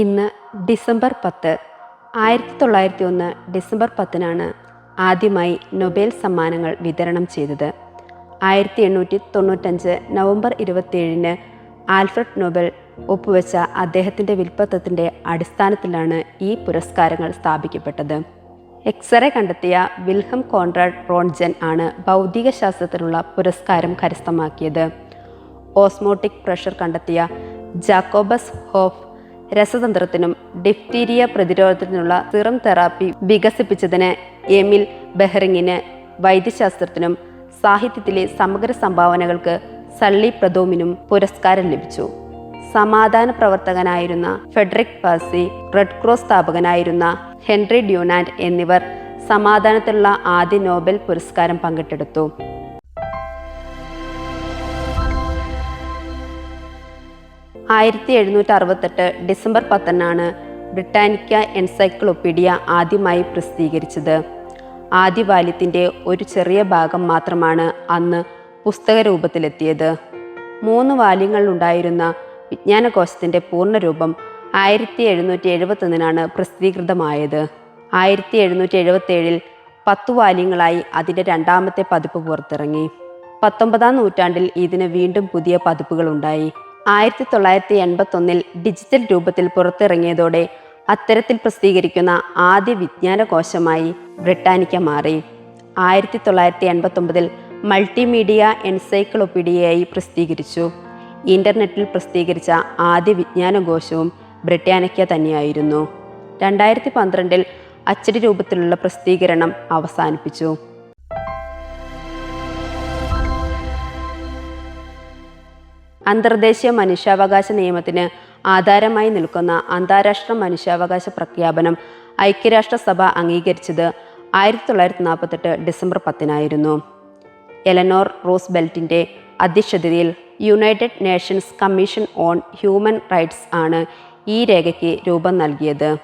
ഇന്ന് ഡിസംബർ പത്ത് ആയിരത്തി തൊള്ളായിരത്തി ഒന്ന് ഡിസംബർ പത്തിനാണ് ആദ്യമായി നൊബേൽ സമ്മാനങ്ങൾ വിതരണം ചെയ്തത്. ആയിരത്തി എണ്ണൂറ്റി തൊണ്ണൂറ്റഞ്ച് നവംബർ ഇരുപത്തിയേഴിന് ആൽഫ്രഡ് നൊബൽ ഒപ്പുവെച്ച അദ്ദേഹത്തിന്റെ വിൽപ്പത്തത്തിന്റെ അടിസ്ഥാനത്തിലാണ് ഈ പുരസ്കാരങ്ങൾ സ്ഥാപിക്കപ്പെട്ടത്. എക്സ്റേ കണ്ടെത്തിയ വിൽഹം കോൺറാഡ് റോൺജൻ ആണ് ഭൗതിക ശാസ്ത്രത്തിലുള്ള പുരസ്കാരം കരസ്ഥമാക്കിയത്. ഓസ്മോട്ടിക് പ്രഷർ കണ്ടെത്തിയ ജാക്കോബസ് ഹോഫ് രസതന്ത്രത്തിനും ഡിഫ്തീരിയ പ്രതിരോധത്തിനുള്ള സിറം തെറാപ്പി വികസിപ്പിച്ചതിന് എമിൽ ബെഹറിങ്ങിന് വൈദ്യശാസ്ത്രത്തിനും സാഹിത്യത്തിലെ സമഗ്ര സംഭാവനകൾക്ക് സള്ളി പ്രദോമിനും പുരസ്കാരം ലഭിച്ചു. സമാധാന പ്രവർത്തകനായിരുന്ന ഫെഡറിക് പാസി റെഡ് ക്രോസ് സ്ഥാപകനായിരുന്ന ഹെൻറി ഡ്യൂനാൻഡ് എന്നിവർ സമാധാനത്തിലുള്ള ആദ്യ നോബൽ പുരസ്കാരം പങ്കിട്ടെടുത്തു. ആയിരത്തി എഴുന്നൂറ്റി അറുപത്തെട്ട് ഡിസംബർ പത്തിനാണ് ബ്രിട്ടാനിക്ക എൻസൈക്ലോപ്പീഡിയ ആദ്യമായി പ്രസിദ്ധീകരിച്ചത്. ആദ്യ ബാല്യത്തിന്റെ ഒരു ചെറിയ ഭാഗം മാത്രമാണ് അന്ന് പുസ്തക രൂപത്തിലെത്തിയത് മൂന്ന് വാല്യങ്ങളിലുണ്ടായിരുന്ന വിജ്ഞാനകോശത്തിന്റെ പൂർണരൂപം ആയിരത്തി എഴുന്നൂറ്റി എഴുപത്തൊന്നിനാണ് പ്രസിദ്ധീകൃതമായത്. ആയിരത്തി എഴുന്നൂറ്റി എഴുപത്തേഴിൽ പത്തു വാല്യങ്ങളായി അതിന്റെ രണ്ടാമത്തെ പതിപ്പ് പുറത്തിറങ്ങി. പത്തൊമ്പതാം നൂറ്റാണ്ടിൽ ഇതിന് വീണ്ടും പുതിയ പതിപ്പുകളുണ്ടായി. ആയിരത്തി തൊള്ളായിരത്തി എൺപത്തൊന്നിൽ ഡിജിറ്റൽ രൂപത്തിൽ പുറത്തിറങ്ങിയതോടെ അത്തരത്തിൽ പ്രസിദ്ധീകരിക്കുന്ന ആദ്യ വിജ്ഞാനകോശമായി ബ്രിട്ടാനിക്ക മാറി. ആയിരത്തി തൊള്ളായിരത്തി എൺപത്തൊമ്പതിൽ മൾട്ടിമീഡിയ എൻസൈക്ലോപീഡിയയായി പ്രസിദ്ധീകരിച്ചു. ഇന്റർനെറ്റിൽ പ്രസിദ്ധീകരിച്ച ആദ്യ വിജ്ഞാനകോശവും ബ്രിട്ടാനിക്ക തന്നെയായിരുന്നു. രണ്ടായിരത്തി പന്ത്രണ്ടിൽ അച്ചടി രൂപത്തിലുള്ള പ്രസിദ്ധീകരണം അവസാനിപ്പിച്ചു. അന്തർദേശീയ മനുഷ്യാവകാശ നിയമത്തിന് ആധാരമായി നിൽക്കുന്ന അന്താരാഷ്ട്ര മനുഷ്യാവകാശ പ്രഖ്യാപനം ഐക്യരാഷ്ട്രസഭ അംഗീകരിച്ചത് ആയിരത്തി തൊള്ളായിരത്തി നാൽപ്പത്തെട്ട് ഡിസംബർ പത്തിനായിരുന്നു. എലനോർ റോസ് ബെൽറ്റിന്റെ അധ്യക്ഷതയിൽ United Nations Commission on Human Rights ആണ് ഈ രേഖയ്ക്ക് രൂപം നൽകിയത്.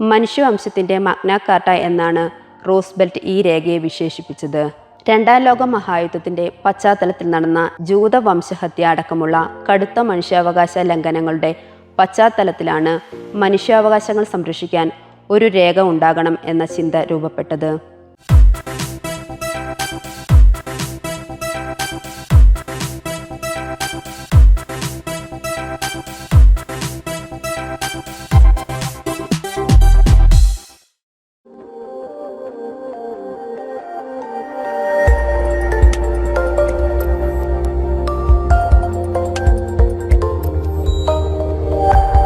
മനുഷ്യവംശത്തിന്റെ മഗ്നാകാർട്ട എന്നാണ് റോസ്ബെൽറ്റ് ഈ രേഖയെ വിശേഷിപ്പിച്ചത്. രണ്ടാം ലോക മഹായുദ്ധത്തിന്റെ പശ്ചാത്തലത്തിൽ നടന്ന ജൂത വംശഹത്യ അടക്കമുള്ള കടുത്ത മനുഷ്യാവകാശ ലംഘനങ്ങളുടെ പശ്ചാത്തലത്തിലാണ് മനുഷ്യാവകാശങ്ങൾ സംരക്ഷിക്കാൻ ഒരു രേഖ ഉണ്ടാകണം എന്ന ചിന്ത രൂപപ്പെട്ടത്.